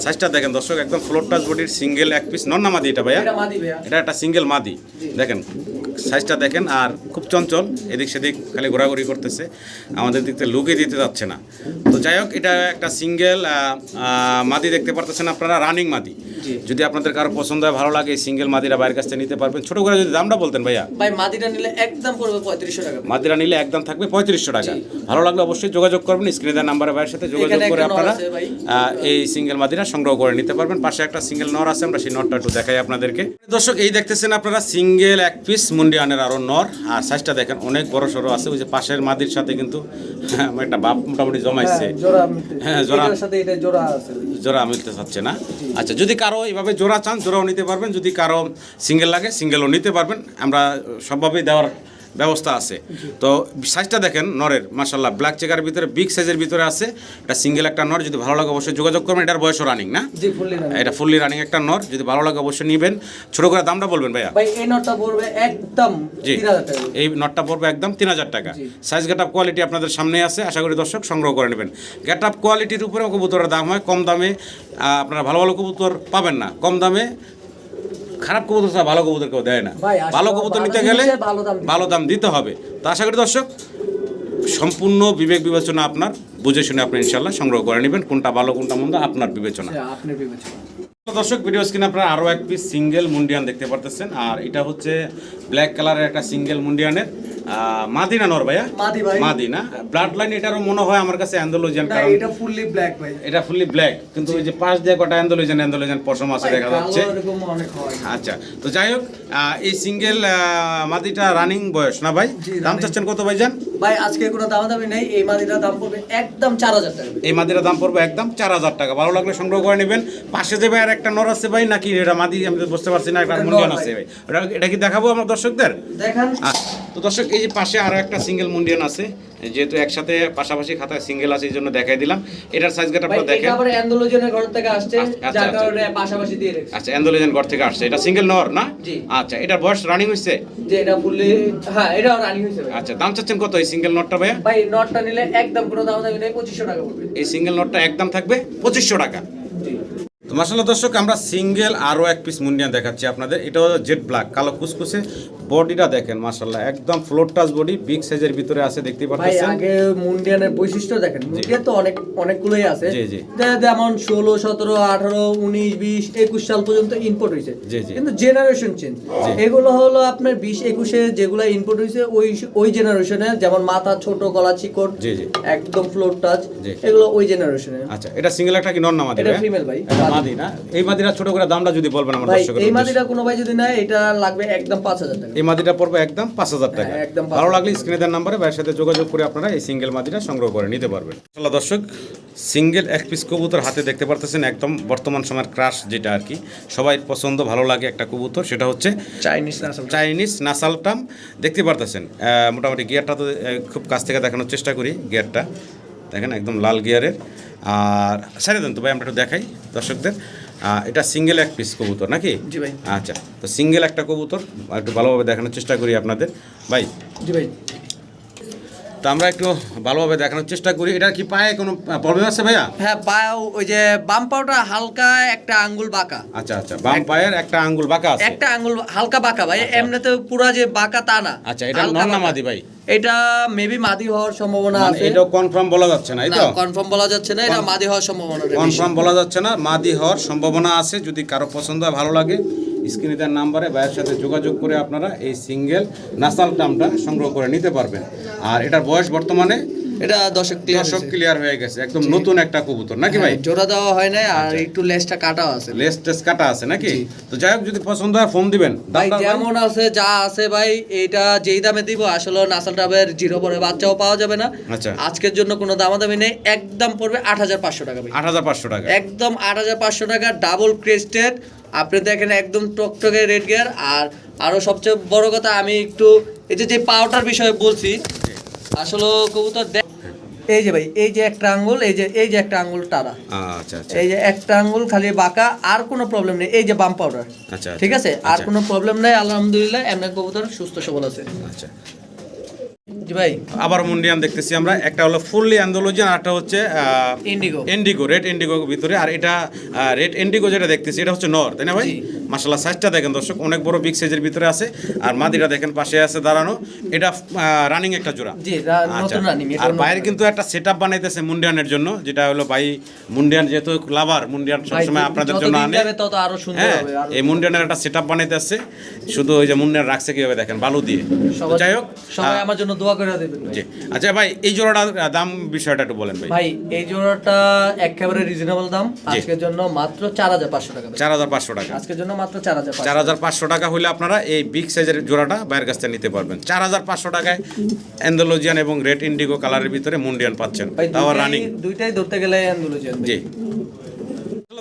সাইজটা দেখেন দর্শক একদম ফ্লোর টাচ বডির সিঙ্গেল এক পিস নন নামাদি এটা ভাইয়া? এটা ভাইয়া। এটা একটা সিঙ্গেল মাদি। দেখেন সাইজটা দেখেন আর খুব চঞ্চল এদিক সেদিক খালি ঘোরাঘুরি করতেছে। আমাদের দিক থেকে লুকে দিতে যাচ্ছে না। তো যাই হোক এটা একটা সিঙ্গেল মাদি দেখতে পারতেছেন আপনারা রানিং মাদি। যদি আপনাদের কারও পছন্দ হয় ভালো লাগে সিঙ্গেল মাদিরা বাইরের কাছ থেকে নিতে পারবেন। ছোট করে যদি দামটা বলতেন ভাইয়া। ভাই মাদিটা নিলে একদম পড়বে পঁয়ত্রিশশো টাকা। মাদিরা নিলে একদম থাকবে পঁয়ত্রিশশো টাকা। ভালো লাগলে অবশ্যই যোগাযোগ করবেন স্ক্রিনে দেওয়া নাম্বারে ভাইয়ের সাথে যোগাযোগ করে আপনারা এই সিঙ্গেল মাদিরা সংগ্রহ করে নিতে পারবেন। পাশে একটা সিঙ্গেল নর আছে আমরা সেই নরটা একটু দেখাই আপনাদেরকে। দর্শক এই দেখতেছেন আপনারা সিঙ্গেল এক পিস মুন্ডিয়ানের আরও নর। আর সাইজটা দেখেন অনেক বড় সড়ো আছে ওই যে পাশের মাদির সাথে কিন্তু হ্যাঁ, একটা বাপ মোটামুটি জমাইছে। হ্যাঁ, জোড়া। আছে। জোড়া মিলতে চাচ্ছে না? আচ্ছা যদি কারও এইভাবে জোড়া চান জোড়াও নিতে পারবেন। যদি কারও সিঙ্গেল লাগে সিঙ্গেলও নিতে পারবেন। আমরা সবভাবেই দেওয়ার ব্যবস্থা আছে। তো সাইজটা দেখেন নরের মার্শাল্লাহ ব্ল্যাক চেকার ভিতরে বিগ সাইজের ভিতরে আছে। এটা সিঙ্গেল একটা নর যদি ভালো লাগে অবশ্যই যোগাযোগ করবেন এটার বয়সও রানিং না? এটা ফুললি রানিং একটা নর যদি ভালো লাগে অবশ্যই নেবেন। ছোট করে দামটা বলবেন ভাইয়া? ভাই এই নটটা পড়বে একদম জি। এই নটটা পড়বে একদম তিন হাজার টাকা। সাইজ গেট আপ কোয়ালিটি আপনাদের সামনে আছে আশা করি দর্শক সংগ্রহ করে নেবেন। গেট আপ কোয়ালিটির উপরেও কবুতরের দাম হয় কম দামে আপনারা ভালো ভালো কবুতর পাবেন না। কম দামে খারাপ কবুতর ছাড়া ভালো কবুতর কেউ দেয় না। ভালো কবুতর নিতে গেলে ভালো দাম দিতে হবে। তো আশা করি দর্শক সম্পূর্ণ বিবেক বিবেচনা আপনার বুঝে শুনে আপনি ইনশাল্লাহ সংগ্রহ করে নেবেন কোনটা ভালো কোনটা মন্দ আপনার বিবেচনা। আপনি বিবেচনা। দর্শক ভিডিও স্ক্রিনে আপনারা আরও এক পিস সিঙ্গেল মুন্ডিয়ান দেখতে পারতেছেন আর এটা হচ্ছে ব্ল্যাক কালারের একটা সিঙ্গেল মুন্ডিয়ানের। মাদিনা নর ভাইয়া? মাদি ভাই। মাদিনা। ব্লাড লাইন এটারও মনে হয় আমার কাছে অ্যান্ডোলজিয়ান কারণ এটা ফুললি ব্ল্যাক ভাই। এটা ফুললি ব্ল্যাক কিন্তু ওই যে পাশ দিয়ে কটা অ্যান্ডোলজিয়ান অ্যান্ডোলজিয়ান পশম আছে দেখা যাচ্ছে। আচ্ছা তো যাই হোক এই সিঙ্গেল মাদিটা রানিং বয়স না ভাই? দাম চাচ্ছেন কত ভাই যান ভাই আজকে কোনো দাম দামি নেই এই মাদিটার দাম পড়বে একদম চার হাজার টাকা। এই মাদিরা দাম পড়বে একদম চার হাজার টাকা। ভালো লাগলে সংগ্রহ করে নেবেন। পাশে যে ভাই আর একটা নর আছে ভাই নাকি এটা মাদি আমি বুঝতে পারছি না একটা মুন্ডিয়ান আছে ভাই। এটা- এটা কি দেখাবো আমার দর্শকদের? দেখেন। আচ্ছা। তো দর্শক এই যে পাশে আরও একটা সিঙ্গেল মুন্ডিয়ান আছে যেহেতু একসাথে পাশাপাশি খাতায় সিঙ্গেল আছে এই জন্য দেখাই দিলাম। এটার সাইজ গেট আপনারা দেখেন। আবার অ্যান্ডোলজনের ঘর থেকে আসছে আচ্ছা, আচ্ছা, যার আচ্ছা। কারণে পাশাপাশি দিয়ে রেখেছে। আচ্ছা অ্যান্ডোলেজেন ঘর থেকে আসছে। এটা সিঙ্গেল নর না? আচ্ছা এটার বয়স রানিং হয়েছে? যে এটা ফুললি হ্যাঁ এটা রানিং হয়েছে আচ্ছা দাম চাচ্ছেন কত এই সিঙ্গেল নটটা ভাইয়া? ভাই নটটা নিলে একদম কোনো দাম দামি নেই পঁচিশশো টাকা পড়বে। এই সিঙ্গেল নটটা একদম থাকবে পঁচিশশো টাকা। তো মাসাল্লাহ দর্শক আমরা সিঙ্গেল আরও এক পিস মুন্ডিয়ান দেখাচ্ছি আপনাদের। এটা হলো জেড ব্ল্যাক কালো কুসকুসে। বডিটা দেখেন মাসাল্লাহ একদম ফ্লোর টাচ বডি বিগ সাইজের ভিতরে আছে দেখতে পাচ্ছেন আগে মুন্ডিয়ানের বৈশিষ্ট্য দেখেন মুন্ডিয়ান তো অনেক অনেকগুলোই আছে। জি, জি। যেমন ষোলো সতেরো আঠারো উনিশ বিশ একুশ সাল পর্যন্ত ইম্পোর্ট জি। কিন্তু জেনারেশন চেঞ্জ এগুলো হলো আপনার বিশ একুশে যেগুলো ইম্পোর্ট হয়েছে ওই ওই জেনারেশনে যেমন মাথা ছোট গলা চিকট জি জি। একদম ফ্লোর টাচ। এগুলো ওই জেনারেশনে আচ্ছা এটা সিঙ্গেল একটা কি নন নামাদি এটা female ভাই। মাদি না এই মাদিটা ছোট করে দামটা যদি বলবেন আমার এই মাদিটা কোনো ভাই যদি নেয় এটা লাগবে একদম পাঁচ হাজার টাকা। এই মাদিটা পড়বে একদম পাঁচ হাজার টাকা। হ্যাঁ, একদম ভালো লাগলে স্ক্রিনে দেওয়ার নাম্বারে ভাইয়ের সাথে যোগাযোগ করে আপনারা এই সিঙ্গেল মাদিটা সংগ্রহ করে নিতে পারবেন। আসলে দর্শক সিঙ্গেল এক পিস কবুতর হাতে দেখতে পারতেছেন একদম বর্তমান সময়ের ক্রাশ যেটা আর কি। সবাই পছন্দ ভালো লাগে একটা কবুতর সেটা হচ্ছে চাইনিজ নাসল চাইনিজ নাসালটাম দেখতে পারতেছেন মোটামুটি গিয়ারটা তো খুব কাছ থেকে দেখানোর চেষ্টা করি গিয়ারটা দেখেন একদম লাল গিয়ারের আর সারি দেন তো ভাই আমরা একটু দেখাই দর্শকদের। এটা সিঙ্গেল এক পিস কবুতর নাকি? জি ভাই। আচ্ছা তো সিঙ্গেল একটা কবুতর একটু ভালোভাবে দেখানোর চেষ্টা করি আপনাদের। ভাই জি ভাই। তো আমরা একটু ভালোভাবে দেখানোর চেষ্টা করি। এটা কি পায়ে কোনো প্রবলেম আছে ভাইয়া? হ্যাঁ পাও ওই যে বাম পাওটা হালকা একটা আঙ্গুল বাঁকা। আচ্ছা আচ্ছা বাম পায়ের একটা আঙ্গুল বাঁকা আছে। একটা আঙ্গুল হালকা বাঁকা ভাই এমনিতে পুরা যে বাঁকা তা না আচ্ছা, এটা হালকা নর না বাঁকা। মাদি ভাই? এটা মেবি মাদি হওয়ার সম্ভাবনা মানে আছে। এটা কনফার্ম বলা যাচ্ছে না এই তো? কনফার্ম বলা যাচ্ছে না এটা মাদি হওয়ার সম্ভাবনা কনফার্ম বলা যাচ্ছে না মাদি হওয়ার সম্ভাবনা আছে যদি কারও পছন্দ হয় ভালো লাগে। স্ক্রিনে দেওয়ার নাম্বারে ভাইয়ের সাথে যোগাযোগ করে আপনারা এই সিঙ্গেল নাসাল টামটা সংগ্রহ করে নিতে পারবেন। আর এটার বয়স বর্তমানে এটা দর্শক ক্লিয়ার দর্শক ক্লিয়ার হয়ে গেছে। একদম নতুন একটা কবুতর নাকি ভাই? জোড়া দেওয়া হয় না আর একটু লেজটা কাটাও আছে। লেস টেস কাটা আছে নাকি? তো যাই হোক যদি পছন্দ হয় ফোন দিবেন। ভাই যেমন আছে যা আছে ভাই এটা যেই দামে দিব আসলে নাসাল টাবের জিরো পরে বাচ্চাও পাওয়া যাবে না। আচ্ছা। আজকের জন্য কোনো দামাদামি নেই একদম পড়বে আট হাজার পাঁচশো টাকা আট হাজার পাঁচশো টাকা। একদম আট হাজার পাঁচশো টাকা ডাবল ক্রেস্টেড আপনি দেখেন একদম টকটকে রেড গিয়ার আর আরও সবচেয়ে বড় কথা আমি একটু এই যে পাউটার বিষয়ে বলছি আসলে কবুতর এই যে ভাই এই যে একটা আঙ্গুল এই যে এই যে একটা আঙ্গুল টানা আচ্ছা আচ্ছা। এই যে একটা আঙ্গুল খালি বাঁকা আর কোনো প্রবলেম নেই। এই যে বাম পাউডার আচ্ছা ঠিক আছে? আর। কোনো প্রবলেম নেই আলহামদুলিল্লাহ এমনি কবুতর সুস্থ সবল আছে। আচ্ছা। ভাই আবার মুন্ডিয়ান দেখতেছি আমরা। একটা হলো ফুললি অ্যান্ডোলজিয়ান আর একটা হচ্ছে ইন্ডিগো ইন্ডিগো রেড ইন্ডিগো ভিতরে। আর এটা রেড ইন্ডিগো যেটা দেখতেছি এটা হচ্ছে নর তাই না ভাই। মাসাল্লাহ সাইজটা দেখেন দর্শক অনেক বড় বিগ সাইজের ভিতরে আছে। আর মাদিরা দেখেন পাশে আছে দাঁড়ানো। এটা রানিং একটা জোড়া। আচ্ছা। আর বাইরে কিন্তু একটা সেট আপ বানাইতেছে মুন্ডিয়ানের জন্য যেটা হলো ভাই মুন্ডিয়ান যেহেতু লাভার মুন্ডিয়ান সবসময় আপনাদের জন্য আনে। হ্যাঁ এই মুন্ডিয়ানের একটা সেট আপ বানাইতেছে। শুধু ওই যে মুন্ডিয়ান রাখছে কীভাবে দেখেন বালু দিয়ে। যাই হোক সবাই আমার জন্য দোয়া করে দেবেন জি। আচ্ছা ভাই এই জোড়াটার দাম বিষয়টা একটু বলেন ভাই। ভাই এই জোড়াটা একেবারে রিজনেবল দাম। আজকের জন্য মাত্র চার হাজার পাঁচশো টাকা চার হাজার পাঁচশো টাকা। আজকের জন্য মাত্র চার হাজার চার হাজার পাঁচশো টাকা হলে আপনারা এই বিগ সাইজের জোড়াটা বাইরের কাছ থেকে নিতে পারবেন। চার হাজার পাঁচশো টাকায় অ্যান্ডোলজিয়ান এবং রেড ইন্ডিগো কালারের ভিতরে মুন্ডিয়ান পাচ্ছেন। তাও দুইটাই- রানিং দুইটাই ধরতে গেলে অ্যান্ডোলজিয়ান জি।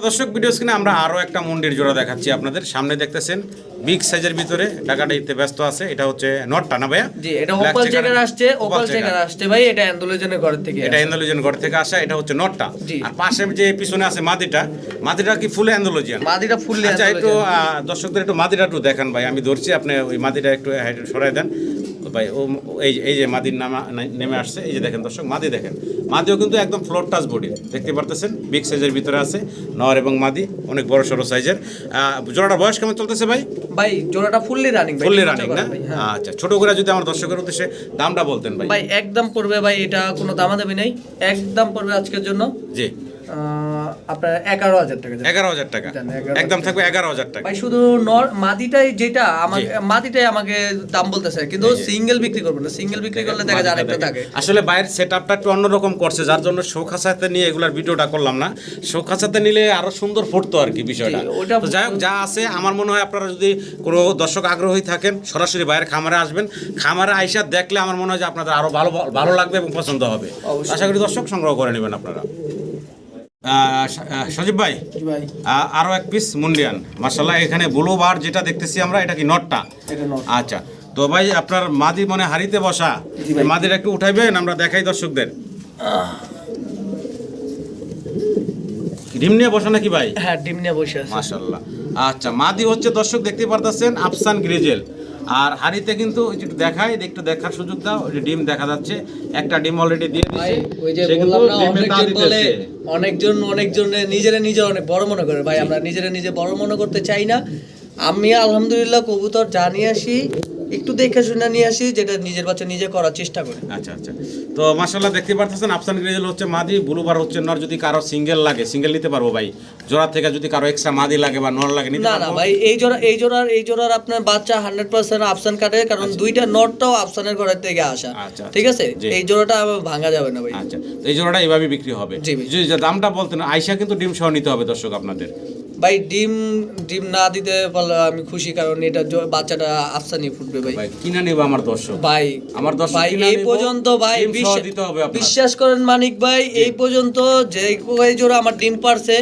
দর্শক ভিডিও স্ক্রিনে আমরা আরও একটা মন্ডির জোড়া দেখাচ্ছি আপনাদের। সামনে দেখতেছেন বিগ সাইজের ভিতরে টাকাটা দিতে ব্যস্ত আছে এটা হচ্ছে নটটা না ভাইয়া? জি এটা ওপাল চেকার আসছে ওপাল। চেকার আসছে ভাই এটা অ্যান্ডোলজিয়ানের ঘর থেকে এটা আসছে। ঘর থেকে আসা এটা হচ্ছে নটটা। আর পাশে যে পিছনে আছে মাদিটা মাদিটা কি ফুলে অ্যান্ডোলজিয়ান মাদিটা ফুললি আচ্ছা একটু দর্শকদের একটু মাদিটা একটু দেখান ভাই আমি ধরছি আপনি ওই মাদিটা একটু সরাই দেন। তো ভাই ও এই এই যে মাদির নামা নেমে আসছে এই যে দেখেন দর্শক মাদি দেখেন। মাদিও কিন্তু একদম ফ্লোর টাচ বডি দেখতে পারতেছেন? বিগ সাইজের ভিতরে আছে নর এবং মাদি অনেক বড় সড়ো সাইজের জোড়াটা বয়স কেমন চলতেছে ভাই? ভাই জোড়াটা ফুললি রানিং ফুললি রানিং না? হ্যাঁ। আচ্ছা ছোট করে যদি আমার দর্শকের উদ্দেশ্যে দামটা বলতেন ভাই। ভাই একদম পড়বে ভাই এটা কোনো দামাদামি নেই একদম পড়বে আজকের জন্য। জি। আপনার এগারো হাজার টাকা এগারো হাজার টাকা। একদম থাকবে এগারো হাজার টাকা। ভাই শুধু নর মাদিটাই যেটা আমাকে মাদিটাই আমাকে দাম বলতেছে কিন্তু সিঙ্গেল বিক্রি করব না। সিঙ্গেল বিক্রি করলে দেখা যায় আরেকটা থাকে। আসলে বাইরের সেট আপটা একটু অন্যরকম করছে যার জন্য শোখাসাতে নিয়ে এগুলার ভিডিওটা করলাম না। শোখাসাতে নিলে আরও সুন্দর ফুটতো আর কি বিষয়টা। যাই হোক যা আছে আমার মনে হয় আপনারা যদি কোনো দর্শক আগ্রহী থাকেন সরাসরি বাইরের খামারে আসবেন। খামারে আইসা দেখলে আমার মনে হয় যে আপনাদের আরও ভালো ভালো লাগবে এবং পছন্দ হবে। আশা করি দর্শক সংগ্রহ করে নেবেন আপনারা। সজীব ভাই ভাই। আহ, আরও এক পিস মুন্ডিয়ান। মার্শাল্লাহ এখানে ব্লু বার যেটা দেখতেছি আমরা এটা কি নটটা? আচ্ছা তো ভাই আপনার মাদি মনে হারিতে বসা। মাদির একটু উঠাইবেন আমরা দেখাই দর্শকদের। ডিম নিয়ে বসা নাকি ভাই? হ্যাঁ ডিম নিয়ে বসে আছে। মাশাল্লাহ আচ্ছা মাদি হচ্ছে দর্শক দেখতে পারতেছেন আফসান গ্রিজেল। আর হাড়িতে কিন্তু একটু দেখাই একটু দেখার সুযোগ দাও ডিম দেখা যাচ্ছে। একটা ডিম অলরেডি দিয়ে দিয়েছে অনেকজন অনেকজন নিজেরা নিজে অনেক বড় মনে করে। ভাই আমরা নিজেরা নিজে বড় মনে করতে চাই না। আমি আলহামদুলিল্লাহ কবুতর জানিয়ে আসি। একটু দেখে শুনে নিয়ে আসি যেটা নিজের বাচ্চা নিজে করার চেষ্টা করি। আচ্ছা আচ্ছা। তো মাশাল্লাহ দেখতে পারতেছেন আফসান গ্রেজেল হচ্ছে মাদি ব্লুবার হচ্ছে নর যদি কারও সিঙ্গেল লাগে সিঙ্গেল নিতে পারব ভাই। জোড়া থেকে যদি কারও এক্সট্রা মাদি লাগে বা নর লাগে নিতে না না ভাই এই জোড়া এই জোড়ার এই জোড়ার আপনার বাচ্চা হান্ড্রেড পার্সেন্ট আফসান কাটে কারণ দুইটা নটটাও আফসানের ঘরের থেকে আসা। আচ্ছা, ঠিক আছে। এই জোড়াটা ভাঙা যাবে না ভাই। আচ্ছা। এই জোড়াটা এইভাবে বিক্রি হবে। দামটা বলতেন আইসা কিন্তু ডিম সহ নিতে হবে দর্শক আপনাদের। ভাই ডিম ডিম না দিতে পারলে আমি খুশি কারণ এটা বাচ্চাটা আফসানি ফুটবে ভাই। কিনা নেবে আমার দর্শক। ভাই আমার দর্শক ভাই এই পর্যন্ত ভাই বিশ্বাস- দিতে হবে আপনার। বিশ্বাস করেন মানিক ভাই এই পর্যন্ত যে কয় জোড়া আমার ডিম পারছে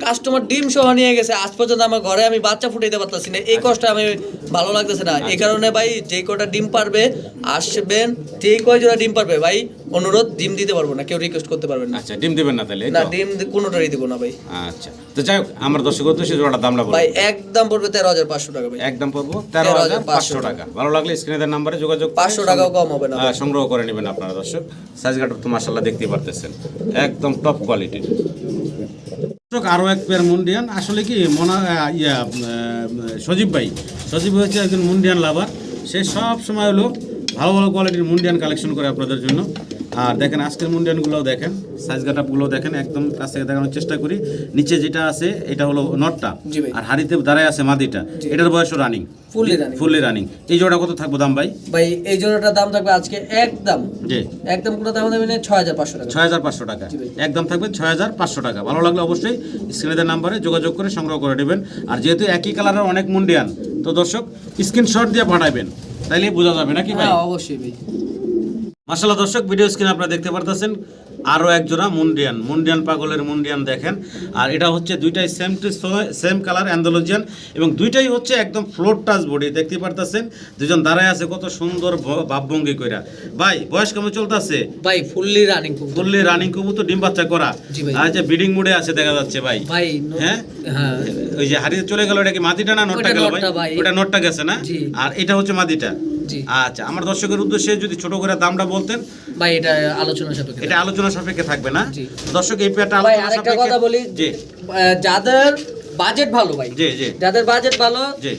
কাস্টমার ডিম সহ নিয়ে গেছে। আজ পর্যন্ত আমার ঘরে আমি বাচ্চা ফুটাইতে পারতাছি না। এই কষ্ট আমি ভালো লাগতেছে না। এই কারণে ভাই যে কটা ডিম পারবে আসবেন যে কয় জোড়া ডিম পারবে ভাই অনুরোধ ডিম দিতে পারব না। কেউ রিকোয়েস্ট করতে পারবেন না। আচ্ছা ডিম দেবেন না তাহলে না? ডিম কোনোটারই দিব না ভাই। আচ্ছা। তো যাই হোক আমার দর্শক উদ্দেশ্যে জোড়াটা দামটা বলুন ভাই একদম পড়বে তেরো হাজার পাঁচশো টাকা ভাই। একদম পড়ব? তেরো হাজার পাঁচশো টাকা। ভালো লাগলে স্ক্রিনের নাম্বারে যোগাযোগ পাঁচশো টাকাও কম হবে না সংগ্রহ করে নেবেন আপনারা দর্শক। সাইজ গার্ড তো মাসাল্লাহ দেখতেই পারতেছেন। একদম টপ কোয়ালিটির দর্শক আরও এক পেয়ার মুন্ডিয়ান। আসলে কি মনা ইয়া সজীব ভাই। সজীব হচ্ছে একজন মুন্ডিয়ান লাভার সে সব সময় হলো ভালো ভালো কোয়ালিটির মুন্ডিয়ান কালেকশন করে আপনাদের জন্য। আর দেখেন আজকের মুন্ডিয়ানগুলোও দেখেন সাইজ গাটাপগুলো দেখেন একদম কাছ থেকে দেখানোর চেষ্টা করি। নিচে যেটা আছে এটা হলো নটটা আর হাড়িতে দাঁড়ায় আছে মাদিটা। এটার বয়সও রানিং running। ফুললি রানিং এই জোড়া কত থাকব দাম ভাই? ভাই এই জোড়াটার দাম থাকবে আজকে একদম। জি। একদম কোনো দাম দেবেন ছয় হাজার পাঁচশো টাকা। ছয় হাজার পাঁচশো টাকা। একদম থাকবে ছয় হাজার পাঁচশো টাকা। ভালো লাগলে অবশ্যই নাম্বারে যোগাযোগ করে সংগ্রহ করে নেবেন। আর যেহেতু একই কালারের অনেক মুন্ডিয়ান তো দর্শক স্ক্রিনশট দিয়ে পাঠাবেন। তাইলে বোঝা যাবে নাকি ভাই? হ্যাঁ অবশ্যই ভাই। মাসাল্লাহ দর্শক ভিডিও স্ক্রিনে আপনারা দেখতে পারতেছেন আরও এক জোড়া মুন্ডিয়ান। মুন্ডিয়ান পাগলের মুন্ডিয়ান দেখেন। আর এটা হচ্ছে দুইটাই same to same colour Andalusian এবং দুইটাই হচ্ছে একদম ফ্লোর টাচ বডি দেখতে পারতেছেন? দুজন দাঁড়ায় আছে কত সুন্দর ভাবভঙ্গি কইরা। ভাই বয়স কেমন চলতেছে? ভাই ফুললি রানিং বললে রানিং কবুতর ডিম বাচ্চা করা। যে ব্রিডিং মুডে আছে দেখা যাচ্ছে ভাই। ভাই হ্যাঁ? হ্যাঁ। ওই যে হারিয়ে চলে গেল এটা কি মাটিটা না নটটা গেল ভাই। ওটা নটটা গেছে না। আর এটা হচ্ছে মাটিটা? জি। আচ্ছা আমার দর্শকের উদ্দেশ্যে যদি ছোট করে দামটা বলতেন। ভাই এটা আলোচনা সাপেক্ষে এটা আলোচনা সাপেক্ষে থাকবে না। দর্শক এই পেয়ারটা আলোচনা সাপেক্ষে কথা বলি। যাদের বাজেট ভালো ভাই জি জি। যাদের বাজেট ভালো জি।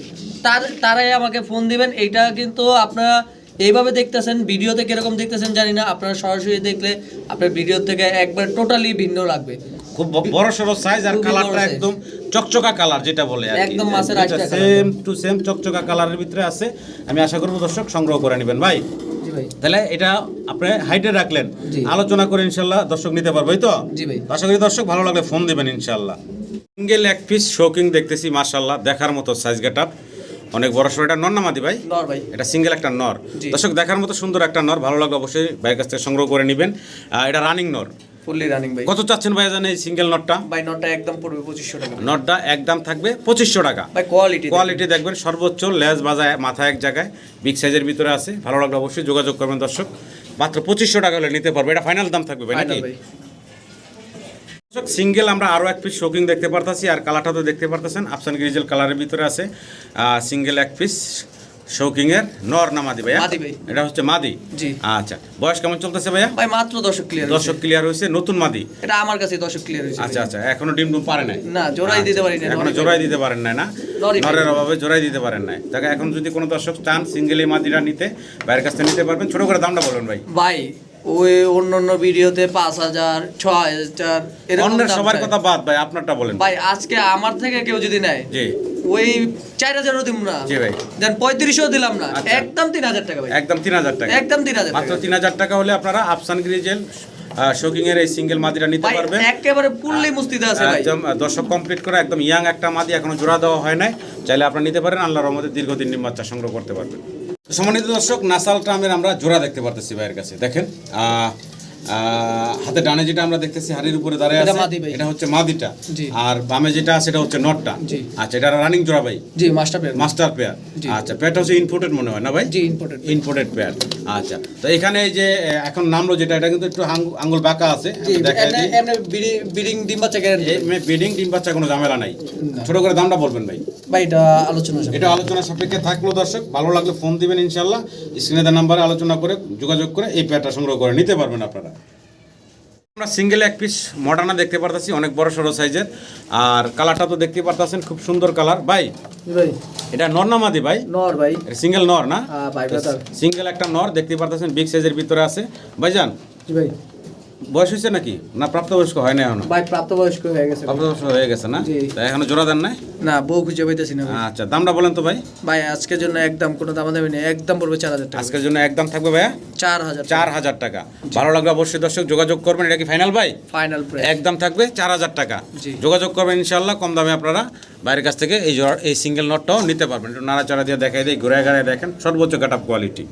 তার তারাই আমাকে ফোন দিবেন। এইটা কিন্তু আপনারা এইভাবে দেখতেছেন ভিডিওতে কীরকম দেখতেছেন জানি না। আপনারা সরাসরি দেখলে আপনার ভিডিও থেকে একবার টোটালি ভিন্ন লাগবে। খুব বড় সড়ো সাইজ আর কালারটা একদম চকচকা কালার যেটা বলে আর একদম মাছের। সেম টু সেম চকচকা কালারের ভিতরে আছে। আমি আশা করব দর্শক সংগ্রহ করে নেবেন। ভাই ভাই। তাহলে এটা আপনি হাইটে রাখলেন। আলোচনা করে ইনশাল্লাহ দর্শক নিতে পারবে তো? জি ভাই। আশা করি দর্শক ভালো লাগলে ফোন দিবেন ইনশাল্লাহ সিঙ্গেল এক পিস শোকিং দেখতেছি মাশাল্লাহ দেখার মতো সাইজ গেট অনেক বড় সড়ো এটা নর নামাদি ভাই? নর ভাই। এটা সিঙ্গেল একটা নর। দর্শক দেখার মতো সুন্দর একটা নর ভালো লাগলে অবশ্যই ভাইয়ের কাছ থেকে সংগ্রহ করে নেবেন। এটা রানিং নর। ফুললি রানিং ভাই কত চাচ্ছেন ভাই জানেন এই সিঙ্গেল নটটা ভাই নটটা একদম পড়বে পঁচিশশো টাকা। নটটা একদম থাকবে পঁচিশশো টাকা। ভাই কোয়ালিটি কোয়ালিটি দেখবেন সর্বোচ্চ লেজ বাজায় মাথা এক জায়গায় বিগ সাইজের ভিতরে আছে। ভালো লাগলে অবশ্যই যোগাযোগ করবেন দর্শক। মাত্র পঁচিশশো টাকা হলে নিতে পারবে। এটা ফাইনাল দাম থাকবে ভাই নাকি? সিঙ্গেল আমরা আরও এক পিস শোকিং দেখতে পারতাছি আর কালারটা তো দেখতে পারতেছেন। আফসান গ্রিজেল কালারের ভিতরে আছে। সিঙ্গেল এক পিস শৌকিং এর নর নামাদি ভাইয়া? মাদি ভাই। এটা হচ্ছে মাদি? জি। আচ্ছা বয়স কেমন চলতেছে ভাইয়া? ভাই মাত্র দর্শক ক্লিয়ার দর্শক ক্লিয়ার হয়েছে নতুন মাদি? এটা আমার কাছে দর্শক ক্লিয়ার হয়েছে আচ্ছা আচ্ছা এখনও ডিম ডুম পারে নাই? না, জোড়াই দিতে পারি এখনও জোড়াই দিতে পারেন না? নরের অভাবে জোড়াই দিতে পারেন তাকে এখন যদি কোনো দর্শক চান সিঙ্গেল এই মাদিরা নিতে কাছ থেকে নিতে পারবেন। ছোট করে দামটা বলুন ভাই। ভাই ওই অন্য অন্য ভিডিওতে পাঁচ হাজার ছয় হাজার সবার কথা বাদ ভাই আপনারটা বলেন। ভাই আজকে আমার থেকে কেউ যদি নেয় জি। ওই চার হাজারও দিব না। জি ভাই। দেন পঁয়ত্রিশও দিলাম না। আচ্ছা। একদম তিন হাজার টাকা ভাই। একদম তিন হাজার টাকা। একদম তিন হাজার মাত্র তিন হাজার টাকা হলে আপনারা আফসান গ্রিজেল শোকিং এর এই সিঙ্গেল মাদিরা নিতে একেবারে ফুললি মুস্তিতে আছে ভাই। একদম দর্শক কমপ্লিট করে একদম ইয়াং একটা মাদি এখনও জোড়া দেওয়া হয় নাই। চাইলে আপনারা নিতে পারেন আল্লাহর রহমতে দীর্ঘদিন বাচ্চা সংগ্রহ করতে পারবেন। সম্মানিত দর্শক নাসাল ট্রামের আমরা জোড়া দেখতে পারতেছি ভাইয়ের কাছে। দেখেন হাতে ডানে যেটা আমরা দেখতেছি হাড়ির উপরে দাঁড়ায় আছে এটা হচ্ছে মাদিটা। আর বামে যেটা আছে এটা হচ্ছে নটটা। আচ্ছা এটা রানিং জোড়া ভাই? জি মাস্টার পেয়ার মাস্টার পেয়ার আচ্ছা পেয়ারটা হচ্ছে ইনপোর্টেড মনে হয় না ভাই? জি ইম্পর্টেন্ট ইনপোর্টেড পেয়ার আচ্ছা তো এখানে যে এখন নামলো যেটা এটা কিন্তু একটু আঙ্গু- আঙ্গুল বাঁকা আছে। বিডিং ডিম বাচ্চা বিডিং ডিম বাচ্চা কোনো ঝামেলা নাই। ছোট করে দামটা বলবেন ভাই। ভাই এটা আলোচনা। এটা আলোচনা সাপেক্ষে থাকল দর্শক। ভালো লাগলে ফোন দিবেন ইনশাল্লাহ স্ক্রিনে দেওয়া নাম্বারে আলোচনা করে যোগাযোগ করে এই পেয়ারটা সংগ্রহ করে নিতে পারবেন আপনারা। আমরা সিঙ্গেল এক পিস মডার্না দেখতে পারতাছি অনেক বড় সড়ো সাইজের আর কালারটা তো দেখতে পারতাছেন খুব সুন্দর কালার ভাই এটা নর না মাদি ভাই? নর ভাই। সিঙ্গেল নর না? হ্যাঁ। সিঙ্গেল একটা নর দেখতে পারতেছেন বিগ সাইজের ভিতরে আছে। ভাইজান জি ভাই? বয়স হয়েছে নাকি? না প্রাপ্তবয়স্ক হয় না এখনও? ভাই প্রাপ্তবয়স্ক হয়ে গেছে। প্রাপ্তবয়স্ক হয়ে গেছে না? জি। তা এখনও জোড়া দেন নাই? না বউ খুঁজে পাইতেছি না। ভাই। আচ্ছা দামটা বলেন তো ভাই। ভাই আজকের জন্য একদম কোনো দামাদামি নেই একদম পড়বে চার হাজার টাকা। আজকের জন্য একদম থাকবে ভাইয়া? চার হাজার চার হাজার টাকা। ভালো লাগবে অবশ্যই দর্শক যোগাযোগ করবেন এটা কি ফাইনাল ভাই? ফাইনাল প্রাইস একদম থাকবে চার হাজার টাকা। জি। যোগাযোগ করবেন ইনশাল্লাহ কম দামে আপনারা বাইরের কাছ থেকে এই জোড়া এই সিঙ্গেল নটটাও নিতে পারবেন। একটু নাড়াচাড়া দিয়ে দেখাই দিই ঘুরে ঘুরে দেখেন সর্বোচ্চ কাট কোয়ালিটি